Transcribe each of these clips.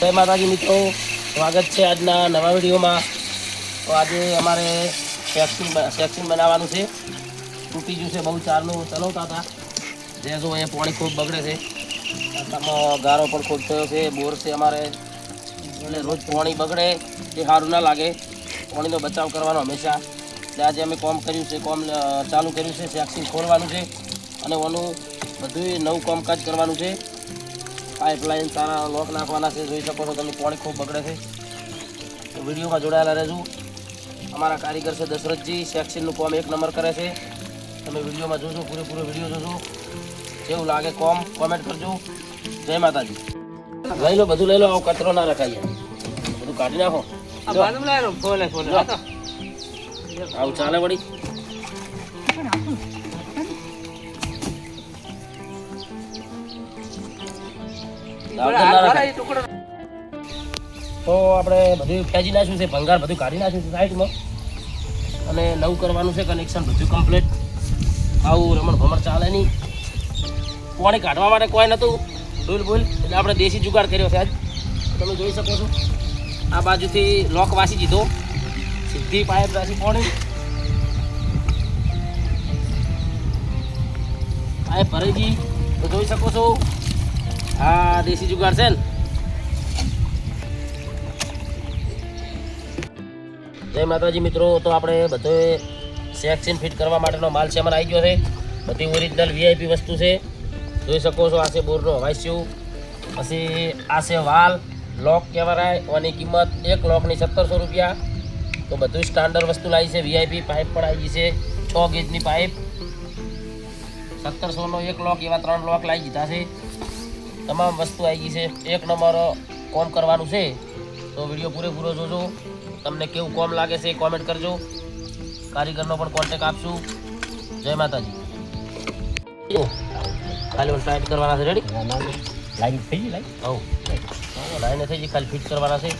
જય માતાજી મિત્રો. સ્વાગત છે આજના નવા વિડીયોમાં. તો આજે અમારે સેક્શન સેક્શન બનાવવાનું છે. તૂટી ગયું છે બહુ ચારનું. ચલાવતા હતા. જે જો એ પાણી ખૂબ બગડે છે. આમાં ગારો પણ ખૂબ થયો છે. બોર છે અમારે. એટલે રોજ પાણી બગડે એ સારું ના લાગે. પાણીનો બચાવ કરવાનો હંમેશા. એટલે આજે અમે કોમ કર્યું છે, કોમ ચાલુ કર્યું છે સેક્શન ખોલવાનું છે. અને ઓનું બધું નવું કામકાજ કરવાનું છે. પાઇપલાઇન સારા લોક નાખવાના છે જોઈ શકો છો તમે પાણી ખૂબ બગડે છે. વિડીયોમાં જોડાયેલા રહેજો. અમારા કારીગર છે દશરથજી સેક્શનનું કોમ એક નંબર કરે છે. તમે વિડીયોમાં જોજો પૂરેપૂરો વીડિયો જોજો. જેવું લાગે કોમ કોમેન્ટ કરજો. જય માતાજી. લઈ લો બધું લઈ લો આવો કચરો ના રખાય. બધું કાઢી નાખો. આવું ચાલે વળી. તો આપણે બધું ખેંચી નાખ્યું છે ભંગાર બધું કાઢી નાખ્યું છે સાઈડમાં. અને નવું કરવાનું છે કનેક્શન બધું કમ્પ્લીટ આવું રમણ ભમર ચાલે નહીં. પાણી કાઢવા માટે કોઈ નહોતું. ડોલ બોલ એટલે આપણે દેશી જુગાડ કર્યો છે આજ. તમે જોઈ શકો છો. આ બાજુથી લોક વાસી દીધો. સીધી પાઇપ વાસી પાણી. પાઇપ ગઈ તો જોઈ શકો છો. આ દેશી જુગાડ છે ને. જય માતાજી મિત્રો, તો આપણે બધો સેક્શન ફિટ કરવા માટેનો માલ છે અમારે આવી ગયો છે. બધી ઓરિજિનલ વીઆઈપી વસ્તુ છે. જોઈ શકો છો, આ છે બોરનો વાસ્યુ પછી આ છે વાલ. લોક કહેવાય એની કિંમત એક લોકની સત્તરસો રૂપિયા. તો બધું સ્ટાન્ડર્ડ વસ્તુ લાવી છે વીઆઈપી પાઇપ પણ આવી ગઈ છે. છ ગેજની પાઇપ સત્તરસોનો એક લોક એવા ત્રણ લોક લાવી દીધા છે. તમામ વસ્તુ આવી ગઈ છે. એક નંબર કોમ કરવાનું છે. તો વીડિયો પૂરેપૂરો જોજો. તમને કેવું કોમ લાગે છે એ કોમેન્ટ કરજો. કારીગરનો પણ કોન્ટેક આપશું. જય માતાજી. ખાલી પણ ટાઈટ કરવાના છે. રેડી લાઈન થઈ ગઈ લાઈન. હવ. લાઈન થઈ ગઈ ખાલી ફિટ કરવાના છે.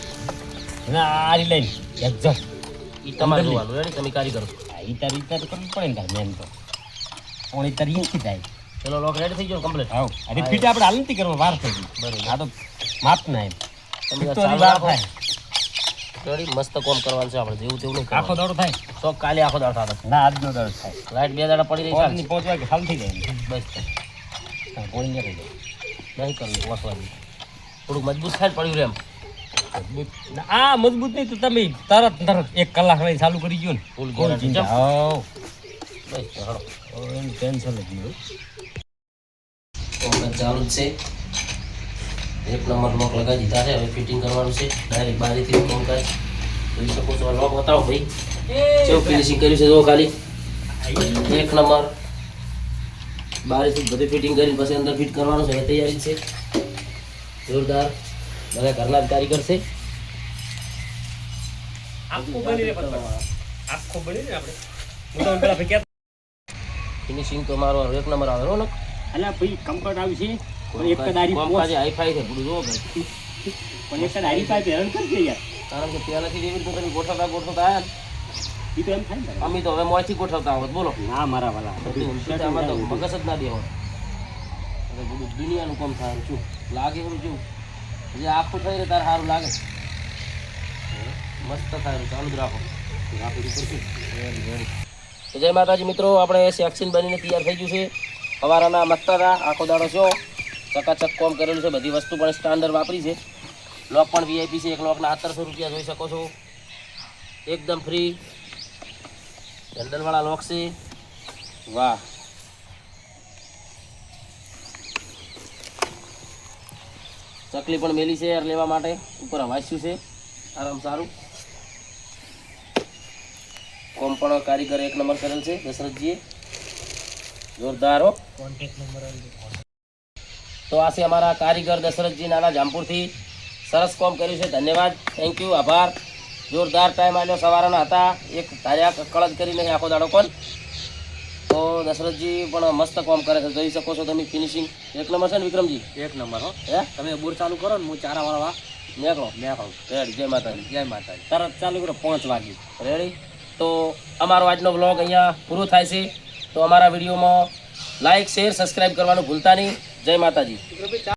અને આ રી લાઈન. એક્ઝેક્ટ એ તમારે જોવાનું. રેડી તમે કારીગર. ઈ તારી ઈ કરવું પડે ને મેન તો. ઈ તાર થાય. ચલો લોક રેડી થઈ ગયો કમ્પ્લીટ હા અરે ફીટ આપણે હાલ નથી કરવા વાર થઈ ગઈ. બરોબર. આ તો માપ ના એમ તમે વાર થાય. રેડી મસ્ત કોમ કરવાનું છે આપણે. જેવું તેવું નહીં આખો. દાડો થાય. તો કાલે આખો દાડો થાય ના આજનો દાડો થાય. લાઈટ બે દાડા પડી રહી છે. પહોંચવા કે હાલ થઈ જાય. બસ. હા, નહીં નીકળી જાય. નહીં કરવું વસવાની. થોડુંક મજબૂત થાય પડ્યું રે એમ. મજબૂત. આ મજબૂત નહીં તો તમે તરત તરત એક કલાક રહી ચાલુ કરી ગયો ને. ફૂલ ગોળ ચિંતા. છે. બસ ટેન્શન જ નહીં કામકાજ ચાલુ જ છે. એક નંબર લોક લગાવી દીધા છે. હવે ફિટિંગ કરવાનું છે. ડાયરેક્ટ બારીથી કામકાજ જોઈ શકો છો. લોક બતાવો ભાઈ. કેવું ફિનિશિંગ કર્યું છે? જો ખાલી. એક નંબર. બારીથી બધું ફિટિંગ કરીને પછી અંદર ફિટ કરવાનું છે. એ તૈયારી છે. જોરદાર. બધા ઘરના જ કારીગર છે. ફિનિશિંગ તો મારો એક નંબર આવેલો ને અલા ભાઈ કમ્ફર્ટ આવશે. પણ એક જ દારી કામકાજ હાઈફાઈ છે પૂરું જો ભાઈ. પણ એક જ દારી પાસે હેરાન કરશે યાર. કારણ કે પહેલાથી જેવી રીતે તમે ગોઠવતા ગોઠવતા આવ્યા ઈ તો એમ થાય ને અમે તો હવે મોંથી ગોઠવતા આવત બોલો. ના મારા વાલા. આમાં તો મગજ જ ના દેવો એટલે બધું દુનિયાનું કામ થાય શું? લાગે એવું જેવું? જે આખું થઈ રહે તારે સારું લાગે. મસ્ત થાય ચાલુ જ રાખો. રાખી. તો જય માતાજી મિત્રો આપણે સેક્શન બનીને તૈયાર થઈ ગયું છે. સવારના મસ્ત હતા. આખો દાડો છો ચકાચક કોમ કરેલું છે. બધી વસ્તુ પણ સ્ટાન્ડર્ડ વાપરી છે. લોક પણ વીઆઈપી છે. એક લોકના સત્તરસો રૂપિયા જોઈ શકો છો. એકદમ ફ્રી હેન્ડલવાળા લોક છે. વાહ. ચકલી પણ મેલી છે યાર લેવા માટે. ઉપર હવાસ્યું છે. આરામ સારું. કોમ પણ કારીગર એક નંબર કરેલ છે. દશરથજીએ. જોરદાર હો. તો આ છે અમારા કારીગર દશરથજી નાના જામપુરથી. સરસ કોમ કર્યું છે. ધન્યવાદ. થેન્ક યુ આભાર. જોરદાર ટાઈમ આવ્યો સવારના હતા. એક ધાર્યા કળદ કરીને આખો દાડો કોણ? તો દશરથજી પણ મસ્ત કોમ કરે છે. જોઈ શકો છો તમે ફિનિશિંગ એક નંબર છે ને વિક્રમજી? એક નંબર હો. હે? તમે બોર ચાલુ કરો ને હું ચારા વાળવા નીકળો કહું રેડી જય માતાજી. જય માતાજી. તરત ચાલુ કરો. પાંચ વાગે રેડી તો અમારો આજનો બ્લોગ અહીંયા પૂરો થાય છે. તો અમારા વિડીયોમાં લાઈક શેર સબસ્ક્રાઈબ કરવાનું ભૂલતા નહીં. જય માતાજી.